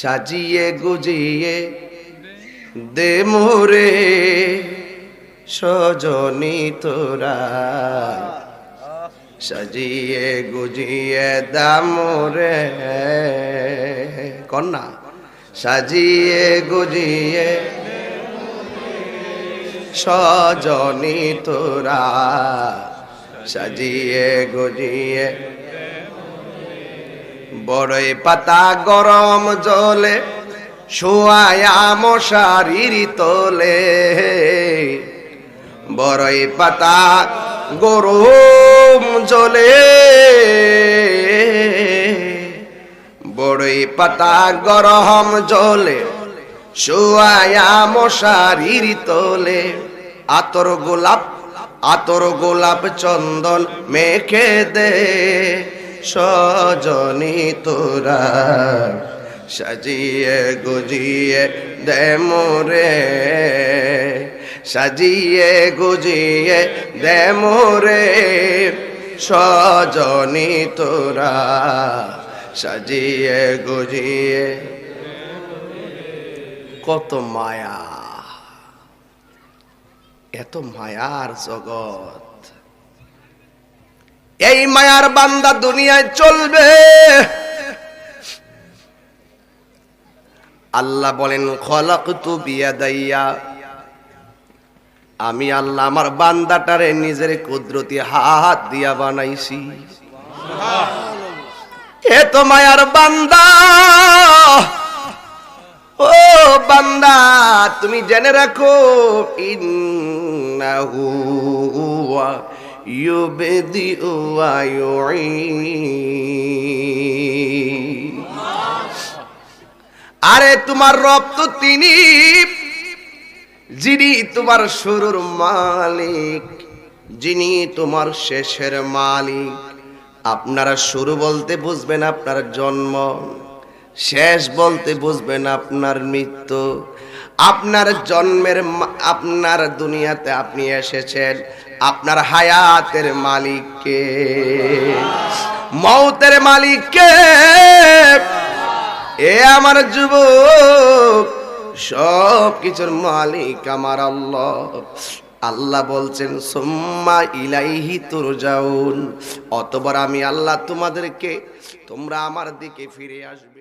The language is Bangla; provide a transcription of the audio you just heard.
সাজিয়ে গুজিয়ে দে মোরে সজনি তোরা। সাজিয়ে গুজিয়ে দামরে কন্যা সাজিয়ে গুজিয়ে সজনি তোরা। সাজিয়ে গুজিয়ে বড়ই পাতা গরম জলে, শোয়ায়া মশারির তোলে। বড়ই পাতা গরম জলে, বড়ই পাতা গরম জলে, শোয়ায়া মশারির তোলে। আতর গোলাপ আতর গোলাপ চন্দন মেখে দে। সজনি তোরা, সাজিয়ে গুজিয়ে দে মোরে। সাজিয়ে গুজিয়ে দে মোরে সজনি তোরা, সাজিয়ে গুজিয়ে। কত মায়া, এত মায়ার জগৎ। এই মায়ার বান্দা দুনিয়ায় চলবে। আল্লাহ বলেন খলক তু বিয়াদাইয়া। আমি আল্লাহ আমার বান্দাটারে নিজের কুদরতি হাত দিয়া বানাইছি। এ তো মায়ার বান্দা। ও বান্দা, তুমি জেনে রাখো, ইন্নাহু ওয়া ইউঈদ আরে তোমার রব তো তিনি, যিনি তোমার শুরুর মালিক, যিনি তোমার শেষের মালিক। আপনারা শুরু বলতে বুঝবেন আপনার জন্ম। শেষ বলতে বুঝবেন আপনার মৃত্যু। আপনার জন্মের আপনার দুনিয়াতে আপনি এসেছেন, আপনার হায়াতের মালিককে। মৌতের মালিককে। এ আমার যুবক সব কিছুর মালিক আমার আল্লাহ। আল্লাহ বলছেন, সোম্মা ইলাইহি তুরজাউন। অতবার আমি আল্লাহ তোমাদেরকে, তোমরা আমার দিকে ফিরে আসবে।